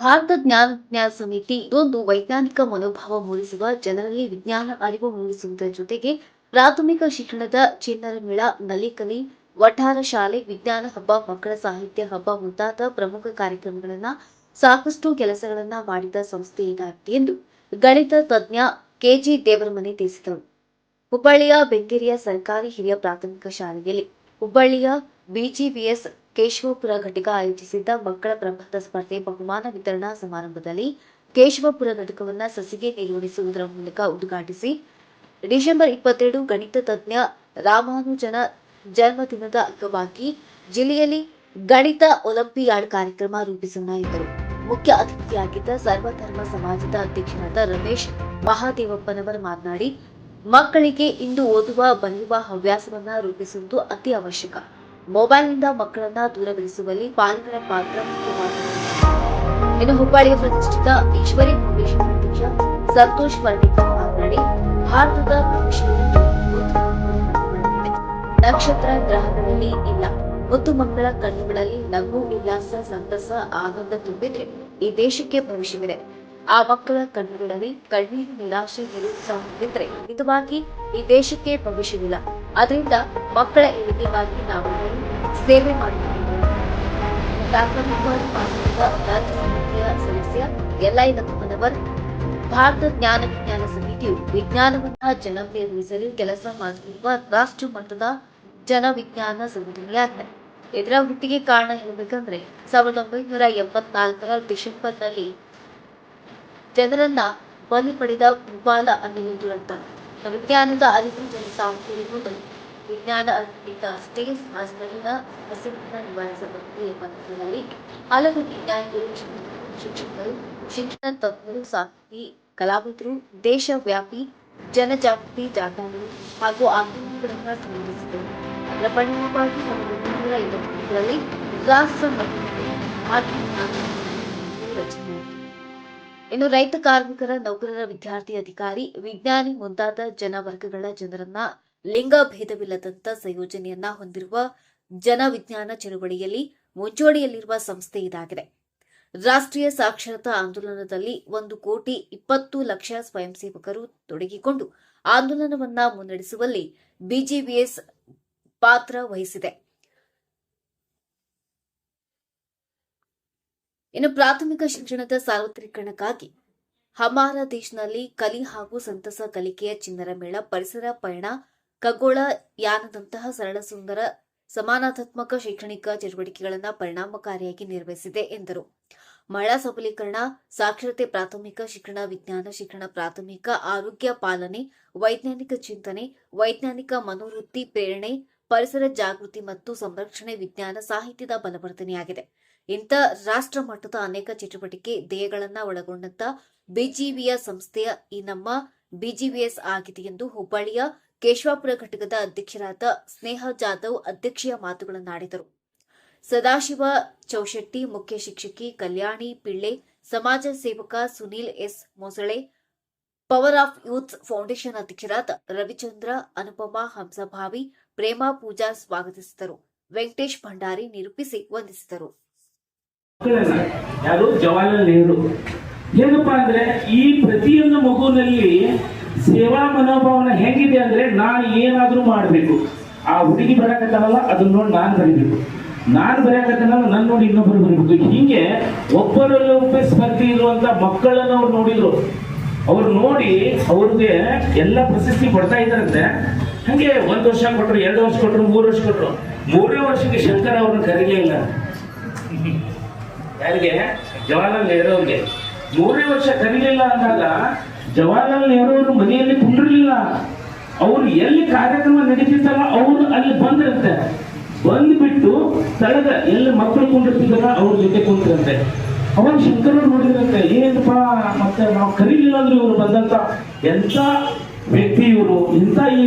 ಭಾರತ ಜ್ಞಾನ ವಿಜ್ಞಾನ ಸಮಿತಿ ಇದೊಂದು ವೈಜ್ಞಾನಿಕ ಮನೋಭಾವ ಮೂಡಿಸುವ ಜನರಲ್ಲಿ ವಿಜ್ಞಾನ ಅರಿವು ಮೂಡಿಸುವುದರ ಜೊತೆಗೆ ಪ್ರಾಥಮಿಕ ಶಿಕ್ಷಣದ ಚಿನ್ನರ ಮೇಳ ನಲಿಕಲಿ, ವಠಾರ ಶಾಲೆ, ವಿಜ್ಞಾನ ಹಬ್ಬ, ಮಕ್ಕಳ ಸಾಹಿತ್ಯ ಹಬ್ಬ ಮುಂತಾದ ಪ್ರಮುಖ ಕಾರ್ಯಕ್ರಮಗಳನ್ನ ಸಾಕಷ್ಟು ಕೆಲಸಗಳನ್ನ ಮಾಡಿದ ಸಂಸ್ಥೆ ಇದಾಗಿದೆ ಎಂದು ಗಣಿತ ತಜ್ಞ ಕೆಜಿ ದೇವರಮನೆ ತಿಳಿಸಿದರು. ಹುಬ್ಬಳ್ಳಿಯ ಬೆಂಗೇರಿಯ ಸರ್ಕಾರಿ ಹಿರಿಯ ಪ್ರಾಥಮಿಕ ಶಾಲೆಯಲ್ಲಿ ಹುಬ್ಬಳ್ಳಿಯ ಬಿಜಿವಿಎಸ್ ಕೇಶವಪುರ ಘಟಕ ಆಯೋಜಿಸಿದ್ದ ಮಕ್ಕಳ ಪ್ರಬಂಧ ಸ್ಪರ್ಧೆ ಬಹುಮಾನ ವಿತರಣಾ ಸಮಾರಂಭದಲ್ಲಿ ಕೇಶವಪುರ ಘಟಕವನ್ನು ಸಸಿಗೆ ನಿರ್ವಹಿಸುವುದರ ಮೂಲಕ ಉದ್ಘಾಟಿಸಿ ಡಿಸೆಂಬರ್ ಇಪ್ಪತ್ತೆರಡು ಗಣಿತ ತಜ್ಞ ರಾಮಾನುಜನ ಜನ್ಮದಿನದ ಅಂಗವಾಗಿ ಜಿಲ್ಲೆಯಲ್ಲಿ ಗಣಿತ ಒಲಿಂಪಿಯಾಡ್ ಕಾರ್ಯಕ್ರಮ ರೂಪಿಸೋಣ ಎಂದರು. ಮುಖ್ಯ ಅತಿಥಿಯಾಗಿದ್ದ ಸರ್ವಧರ್ಮ ಸಮಾಜದ ಅಧ್ಯಕ್ಷರಾದ ರಮೇಶ್ ಮಹಾದೇವಪ್ಪನವರು ಮಾತನಾಡಿ, ಮಕ್ಕಳಿಗೆ ಇಂದು ಓದುವ, ಬರೆಯುವ ಹವ್ಯಾಸವನ್ನ ರೂಪಿಸುವುದು ಅತಿ ಅವಶ್ಯಕ ಮೊಬೈಲ್ನಿಂದ ಮಕ್ಕಳನ್ನ ದೂರವಿರಿಸುವಲ್ಲಿ ಪಾಲಕರ ಪಾತ್ರ ಮುಖ್ಯವಾಗಿದೆ. ಇನ್ನು ಹುಬ್ಬಳ್ಳಿಯ ಪ್ರತಿಷ್ಠಿತ ಈಶ್ವರಿ ಫೌಂಡೇಶನ್ ಅಧ್ಯಕ್ಷ ಸಂತೋಷ್ ವರ್ಣಿಕರ್ ಮಾತನಾಡಿ, ಭಾರತದ ಭವಿಷ್ಯದಲ್ಲಿ ನಕ್ಷತ್ರ ಗ್ರಹಗಳಲ್ಲಿ ಇಲ್ಲ. ಮತ್ತು ಮಕ್ಕಳ ಕಣ್ಣುಗಳಲ್ಲಿ ನಗು ಉಲ್ಲಾಸ, ಸಂತಸ, ಆನಂದ ತುಂಬಿದ್ರೆ ಈ ದೇಶಕ್ಕೆ ಭವಿಷ್ಯವಿದೆ. ಆ ಮಕ್ಕಳ ಕಣ್ಣುಗಳಲ್ಲಿ ಕಣ್ಣೀರು ನಿರಾಶೆ ನಿರುತ್ಸಾಹ ತುಂಬಿದ್ರೆ ಖಂಡಿತವಾಗಿ ಈ ದೇಶಕ್ಕೆ ಭವಿಷ್ಯವಿಲ್ಲ. ಅದರಿಂದ ಮಕ್ಕಳ ಏಳಿಗೆಗಾಗಿ ನಾವು ಸೇವೆ ಮಾಡುತ್ತಿದ್ದೇವೆ. ಸದಸ್ಯ ಎಲ್ಐ ಲಕ್ಷ್ಮಣವರ್ ಭಾರತ ಜ್ಞಾನ ವಿಜ್ಞಾನ ಸಮಿತಿಯು ವಿಜ್ಞಾನವನ್ನ ಜನಪ್ರಿಯಗೊಳಿಸಲು ಕೆಲಸ ಮಾಡುತ್ತಿರುವ ರಾಷ್ಟ್ರ ಮಟ್ಟದ ಜನ ವಿಜ್ಞಾನ ಸಂಘಟನೆಯಾಗಿದೆ. ಇದರ ಹುಟ್ಟಿಗೆ ಕಾರಣ ಹೇಳಬೇಕಂದ್ರೆ ಸಾವಿರದ ಒಂಬೈನೂರ ಎಂಬತ್ನಾಲ್ಕರ ಡಿಸೆಂಬರ್ನಲ್ಲಿ ಜನರನ್ನ ಬಲಿ ಪಡೆದ ಭೂಪಾಲ ಅನ್ನುವುದು ಅಂತ ವಿಜ್ಞಾನದ ಅರಿವು ಜನಸಾಮಾನ್ಯರಿಗೂ ವಿಜ್ಞಾನ ಅರ್ಪಿತ ಅಷ್ಟೇ ಸಮಾಜದಲ್ಲಿನ ಹಸಿವನ್ನು ನಿವಾರಿಸಬಹುದು ಎಂಬ ನಿಟ್ಟಿನಲ್ಲಿ ಹಲವು ವಿಜ್ಞಾನಿಗಳು ಶಿಕ್ಷಕರು, ಶಿಕ್ಷಣ ತಜ್ಞರು ಸಾಹಿತಿ ಕಲಾವಿದರು ದೇಶವ್ಯಾಪಿ ಜನಜಾಗೃತಿ ಜಾಗರಣೆ ಹಾಗೂ ಆಂದೋಲನಗಳನ್ನು ಸಂಘಟಿಸಿದರು. ಅದರ ಪರಿಣಾಮವಾಗಿ ಸಾವಿರದ ಒಂಬೈನೂರ ಐವತ್ತೊಂದರಲ್ಲಿ ರಾಷ್ಟ್ರ ಮಟ್ಟದಲ್ಲಿ ಇನ್ನು ರೈತ ಕಾರ್ಮಿಕರ, ನೌಕರರ, ವಿದ್ಯಾರ್ಥಿ, ಅಧಿಕಾರಿ, ವಿಜ್ಞಾನಿ ಮುಂತಾದ ಜನ ವರ್ಗಗಳ ಜನರನ್ನ ಲಿಂಗ ಭೇದವಿಲ್ಲದಂತ ಸಂಯೋಜನೆಯನ್ನ ಹೊಂದಿರುವ ಜನ ವಿಜ್ಞಾನ ಚಳುವಳಿಯಲ್ಲಿ ಮುಂಚೂಣಿಯಲ್ಲಿರುವ ಸಂಸ್ಥೆ ಇದಾಗಿದೆ. ರಾಷ್ಟ್ರೀಯ ಸಾಕ್ಷರತಾ ಆಂದೋಲನದಲ್ಲಿ ಒಂದು ಕೋಟಿ ಇಪ್ಪತ್ತು ಲಕ್ಷ ಸ್ವಯಂ ಸೇವಕರು ತೊಡಗಿಕೊಂಡು ಆಂದೋಲನವನ್ನ ಮುನ್ನಡೆಸುವಲ್ಲಿ ಬಿಜೆಪಿಎಸ್ ಪಾತ್ರ ವಹಿಸಿದೆ. ಇನ್ನು ಪ್ರಾಥಮಿಕ ಶಿಕ್ಷಣದ ಸಾರ್ವತ್ರಿಕರಣಕ್ಕಾಗಿ ಹಮಾರ ದೇಶನಲ್ಲಿ ಕಲಿ ಹಾಗೂ ಸಂತಸ ಕಲಿಕೆಯ ಚಿನ್ನರ ಮೇಳ, ಪರಿಸರ ಪಯಣ, ಖಗೋಳ ಯಾನದಂತಹ ಸರಳ ಸುಂದರ ಸಮಾನಾತ್ಮಕ ಶೈಕ್ಷಣಿಕ ಚಟುವಟಿಕೆಗಳನ್ನು ಪರಿಣಾಮಕಾರಿಯಾಗಿ ನಿರ್ವಹಿಸಿದೆ ಎಂದರು. ಮಹಿಳಾ ಸಬಲೀಕರಣ, ಸಾಕ್ಷರತೆ ಪ್ರಾಥಮಿಕ ಶಿಕ್ಷಣ, ವಿಜ್ಞಾನ ಶಿಕ್ಷಣ ಪ್ರಾಥಮಿಕ ಆರೋಗ್ಯ ಪಾಲನೆ, ವೈಜ್ಞಾನಿಕ ಚಿಂತನೆ, ವೈಜ್ಞಾನಿಕ ಮನೋವೃತ್ತಿ, ಪ್ರೇರಣೆ, ಪರಿಸರ ಜಾಗೃತಿ ಮತ್ತು ಸಂರಕ್ಷಣೆ ವಿಜ್ಞಾನ ಸಾಹಿತ್ಯದ ಬಲವರ್ಧನೆಯಾಗಿದೆ. ಇಂಥ ರಾಷ್ಟ್ರ ಮಟ್ಟದ ಅನೇಕ ಚಟುವಟಿಕೆ ಧ್ಯೇಯಗಳನ್ನ ಒಳಗೊಂಡಂತ ಬಿಜಿವಿಯ ಸಂಸ್ಥೆಯ ಈ ನಮ್ಮ ಬಿಜಿವಿಎಸ್ ಆಗಿದೆ ಎಂದು ಹುಬ್ಬಳ್ಳಿಯ ಕೇಶವಾಪುರ ಘಟಕದ ಅಧ್ಯಕ್ಷರಾದ ಸ್ನೇಹ ಜಾಧವ್ ಅಧ್ಯಕ್ಷೀಯ ಮಾತುಗಳನ್ನಾಡಿದರು ಸದಾಶಿವ ಚೌಶೆಟ್ಟಿ, ಮುಖ್ಯ ಶಿಕ್ಷಕಿ ಕಲ್ಯಾಣಿ ಪಿಳ್ಳೆ, ಸಮಾಜ ಸೇವಕ Sunil S Mosale, power of youth foundation ಅಧ್ಯಕ್ಷರಾದ ರವಿಚಂದ್ರ, ಅನುಪಮಾ, ಹಂಸಭಾವಿ, ಪ್ರೇಮಾ ಪೂಜಾ ಸ್ವಾಗತಿಸಿದರು. ವೆಂಕಟೇಶ್ ಭಂಡಾರಿ ನಿರೂಪಿಸಿ ವಂದಿಸಿದರು. ಮಕ್ಕಳನ್ನ ಯಾರು ಜವಾಹರ್ಲಾಲ್ ನೆಹರು. ಏನಪ್ಪಾ ಅಂದ್ರೆ, ಈ ಪ್ರತಿಯೊಂದು ಮಗುನಲ್ಲಿ ಸೇವಾ ಮನೋಭಾವನ ಹೆಂಗಿದೆ ಅಂದ್ರೆ ನಾನು ಏನಾದ್ರೂ ಮಾಡಬೇಕು. ಆ ಹುಡುಗಿ ಬರಕತ್ತಾನಲ್ಲ, ಅದನ್ನ ನೋಡಿ ನಾನು ಬರೀಬೇಕು. ನಾನು ಬರೆಯಕತ್ತಾನಲ್ಲ ನನ್ನ ನೋಡಿ ಇನ್ನೊಬ್ಬರು ಬರೀಬೇಕು. ಹೀಗೆ ಒಬ್ಬರಲ್ಲೊಬ್ಬ ಸ್ಪರ್ಧೆ ಇರುವಂತ ಮಕ್ಕಳನ್ನ ಅವ್ರು ನೋಡಿದ್ರು. ಅವ್ರು ನೋಡಿ ಅವ್ರಿಗೆ ಎಲ್ಲ ಪ್ರಶಸ್ತಿ ಕೊಡ್ತಾ ಇದ್ದಾರಂತೆ. ಹಂಗೆ ಒಂದ್ ವರ್ಷ ಕೊಟ್ರು, ಎರಡು ವರ್ಷ ಕೊಟ್ರು, ಮೂರು ವರ್ಷ ಕೊಟ್ರು. ಮೂರನೇ ವರ್ಷಕ್ಕೆ ಶಂಕರ್ ಅವ್ರನ್ನ ಕರೀಲೇ ಇಲ್ಲ. ಯಾರಿಗೆ? ಜವಾಹರ್ಲಾಲ್ ನೆಹರು ಅವ್ರಿಗೆ ಮೂರನೇ ವರ್ಷ ಕರೀಲಿಲ್ಲ ಅಂದಾಗ ಜವಾಹರ್ಲಾಲ್ ನೆಹರು ಅವರು ಮನೆಯಲ್ಲಿ ಕುಂಡಿರ್ಲಿಲ್ಲ. ಅವ್ರು ಎಲ್ಲಿ ಕಾರ್ಯಕ್ರಮ ನಡೀತಿತ್ತಲ್ಲ ಅವರು ಅಲ್ಲಿ ಬಂದಿರುತ್ತೆ. ಬಂದ್ಬಿಟ್ಟು ಸ್ಥಳದ ಎಲ್ಲಿ ಮಕ್ಕಳು ಕುಂಡಿರ್ತಿದ್ದಲ್ಲ ಅವ್ರ ಜೊತೆ ಕುಂತಿರಂತೆ ಅವಾಗ ಶಂಕರ್ ನೋಡಿದ್ರಂತೆ, ಏನಪ್ಪ ಮತ್ತೆ ನಾವು ಕರೀಲಿಲ್ಲ ಅಂದ್ರೆ ಇವರು ಬಂದಂತ ಎಂತ ವ್ಯಕ್ತಿ ಇವರು, ಇಂಥ ಈ